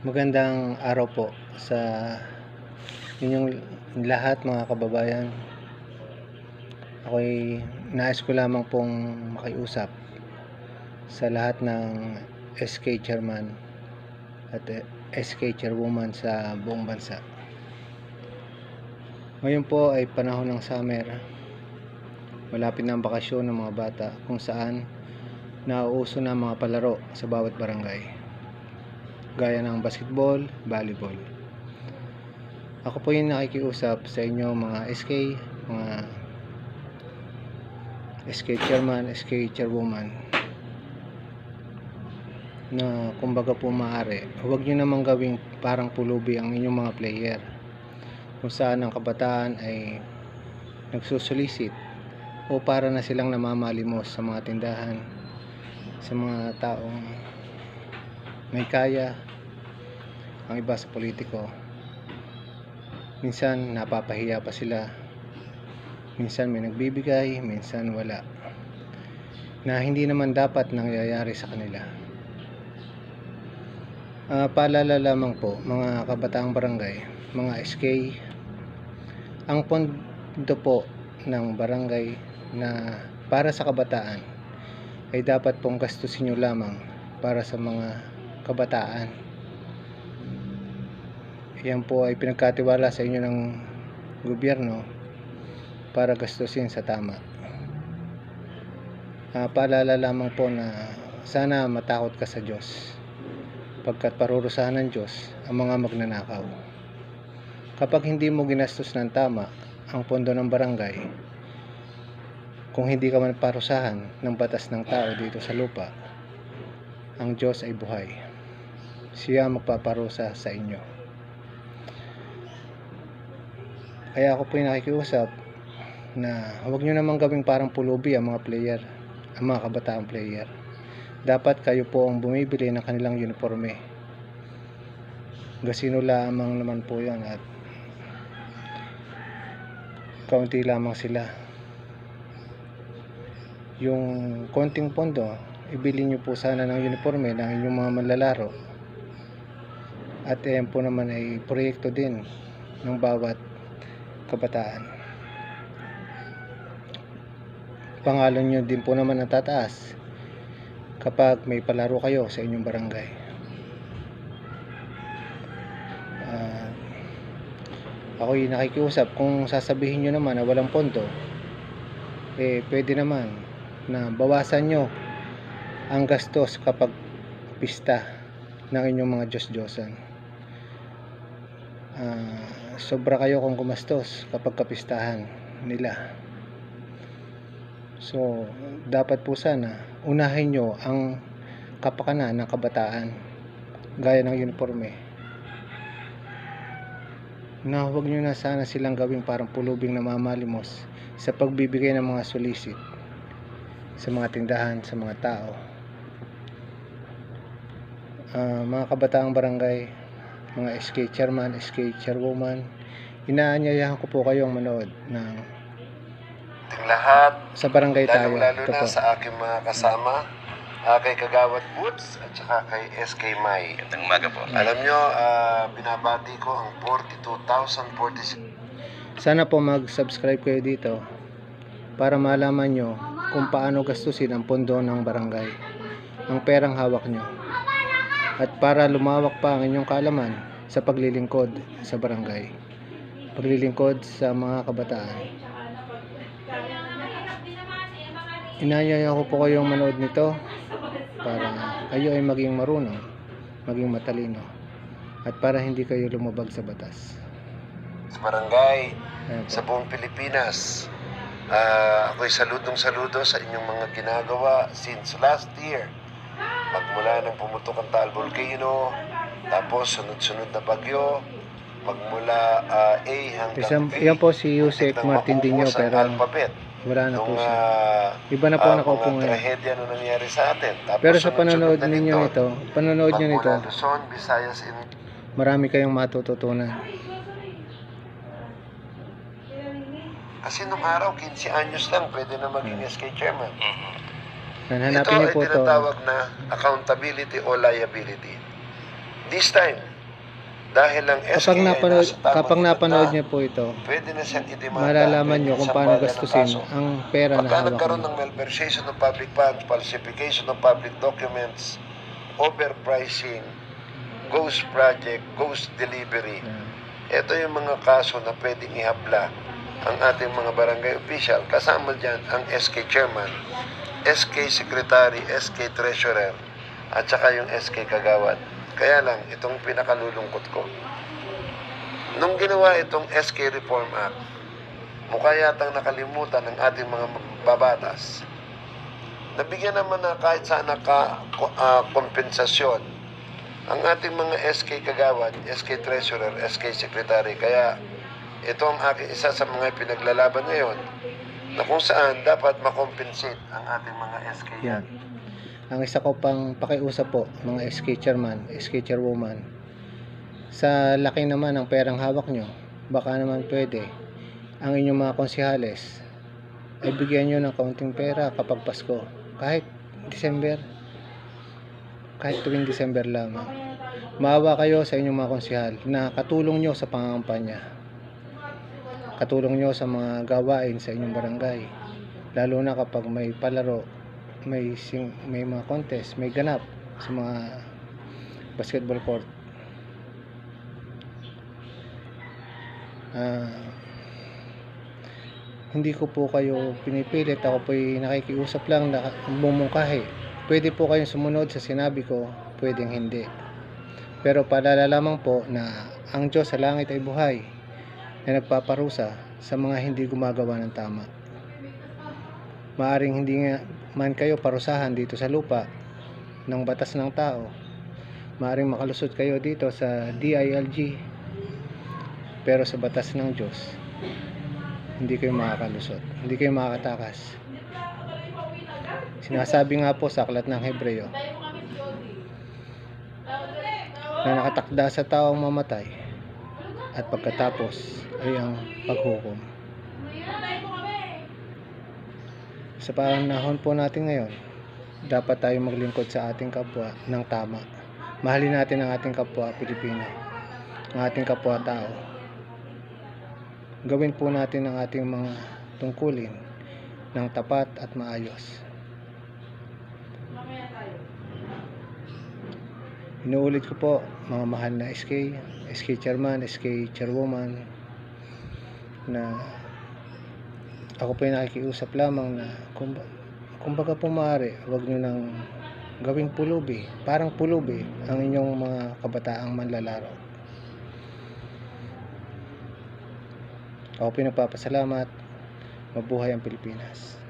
Magandang araw po sa inyong lahat mga kababayan. Ako'y nais ko lamang pong makiusap sa lahat ng SK chairman at SK chairwoman sa buong bansa. Ngayon po ay panahon ng summer. Malapit na ang bakasyon ng mga bata kung saan nauuso na mga palaro sa bawat barangay gaya ng basketball, volleyball. Ako po yung nakikiusap sa inyo mga SK, mga SK chairman, SK chairwoman na kumbaga po maaari, huwag nyo namang gawing parang pulubi ang inyong mga player kung saan ang kabataan ay nagsusulisit o para na silang namamalimos sa mga tindahan sa mga taong may kaya ang iba sa politiko. Minsan napapahiya pa sila. Minsan may nagbibigay minsan wala. Na hindi naman dapat nangyayari sa kanila. Ah, paalala lamang po mga kabataang barangay mga SK ang pondo po ng barangay na para sa kabataan ay dapat pong gastusin nyo lamang para sa mga kabataan. Yan po ay pinagkatiwala sa inyo ng gobyerno para gastusin sa tama. Ah, paalala lamang po na sana matakot ka sa Diyos pagkat parurusahan ng Diyos ang mga magnanakaw. Kapag hindi mo ginastos ng tama ang pondo ng barangay, kung hindi ka man parusahan ng batas ng tao dito sa lupa, ang Diyos ay buhay. Siya magpaparusa sa inyo. Kaya ako po yung nakikiusap na huwag nyo namang gawing parang pulubi ang mga player, ang mga kabataang player. Dapat kayo po ang bumibili ng kanilang uniforme. Gasino lamang naman po yan at kaunti lamang sila yung konting pondo, ibili nyo po sana ng uniforme ng inyong mga manlalaro. At ayan po naman ay proyekto din ng bawat kabataan. Pangalan nyo din po naman ang tataas kapag may palaro kayo sa inyong barangay. Ah, ako'y nakikiusap kung sasabihin nyo naman na walang pondo, eh pwede naman na bawasan nyo ang gastos kapag pista ng inyong mga Diyos-Diyosan. Ah, sobra kayo kung gumastos kapag kapistahan nila. So, dapat po sana unahin nyo ang kapakanan ng kabataan gaya ng uniforme na huwag nyo na sana silang gawing parang pulubing namamalimos sa pagbibigay ng mga solicit sa mga tindahan, sa mga tao. Ah, mga kabataang barangay, mga SK chairman, SK chairwoman, inaanyayahan ko po kayong manood ng ating lahat, sa barangay tayo. Ito na po. sa aking mga kasama, ah, kay Kagawad Woods at saka kay SK May. Magandang umaga po. Alam nyo, ah, binabati ko ang 42,046 Sana po mag-subscribe kayo dito para malaman nyo kung paano gastusin ang pondo ng barangay, ang perang hawak nyo. At para lumawak pa ang inyong kaalaman sa paglilingkod sa barangay, paglilingkod sa mga kabataan. Inayaya ko po kayong manood nito para kayo ay maging marunong, maging matalino, at para hindi kayo lumabag sa batas. sa barangay, Ayan sa buong Pilipinas. Ah, ako'y saludong-saludo sa inyong mga ginagawa since last year. Magmula nang pumutok ang Taal Volcano, tapos sunod-sunod na bagyo, magmula ah, A hanggang Isang, V. yan po si Yusek Martin ang pero alphabet. wala na po siya. ah, Iba na po ah, nakaupo ngayon. trahedya na nangyari sa atin. Tapos Pero sa panonood ninyo nito, panonood nyo nito, Luzon, Visayas, and marami kayong matututunan. Kasi nung araw, 15 anyos lang, pwede na maging SK chairman. Yan, Ito ay po to. tinatawag na accountability o liability. This time, dahil lang SK Kapag napanood, kapag napanood na, niyo po ito, pwede na siyang idemanda. malalaman niyo kung paano ng gastusin ang pera na Pagka hawak nagkaroon niyo. ng malversation of public funds, falsification of public documents, overpricing, ghost project, ghost delivery, ito yung mga kaso na pwedeng ihabla ang ating mga barangay official. Kasama dyan ang SK Chairman, SK Secretary, SK Treasurer, at saka yung SK Kagawad. Kaya lang, itong pinakalulungkot ko. Nung ginawa itong SK Reform Act, mukha yatang nakalimutan ng ating mga babatas. Nabigyan naman na kahit naka ah, kompensasyon ang ating mga SK Kagawad, SK Treasurer, SK Secretary. Kaya ito ang aking isa sa mga pinaglalaban ngayon na kung saan dapat makompensate ang ating mga SK Yan. Ang isa ko pang pakiusap po, mga SK chairman, SK chairwoman, sa laki naman ng perang hawak nyo, baka naman pwede ang inyong mga konsihales ay bigyan nyo ng kaunting pera kapag Pasko. Kahit December, kahit tuwing December lamang. Maawa kayo sa inyong mga konsihal na katulong nyo sa pangangampanya. Katulong nyo sa mga gawain sa inyong barangay. Lalo na kapag may palaro may sing, may mga contest, may ganap sa mga basketball court. Ah, hindi ko po kayo pinipilit, ako po nakikiusap lang na bumungkahi. Pwede po kayong sumunod sa sinabi ko, pwedeng hindi. Pero paalala lamang po na ang Diyos sa langit ay buhay na nagpaparusa sa mga hindi gumagawa ng tama. Maaring hindi nga man kayo parusahan dito sa lupa ng batas ng tao. Maaring makalusot kayo dito sa DILG pero sa batas ng Diyos hindi kayo makakalusot. Hindi kayo makakatakas. Sinasabi nga po sa aklat ng Hebreo na nakatakda sa taong mamatay at pagkatapos ay ang paghukom. Sa panahon po natin ngayon, dapat tayo maglingkod sa ating kapwa ng tama. Mahalin natin ang ating kapwa Pilipino, ang ating kapwa tao. Gawin po natin ang ating mga tungkulin ng tapat at maayos. Inuulit ko po, mga mahal na SK, SK Chairman, SK Chairwoman, na ako po yung nakikiusap lamang na kung, kumbaga po maaari, huwag nyo nang gawing pulubi, parang pulubi ang inyong mga kabataang manlalaro. Ako po yung nagpapasalamat, mabuhay ang Pilipinas.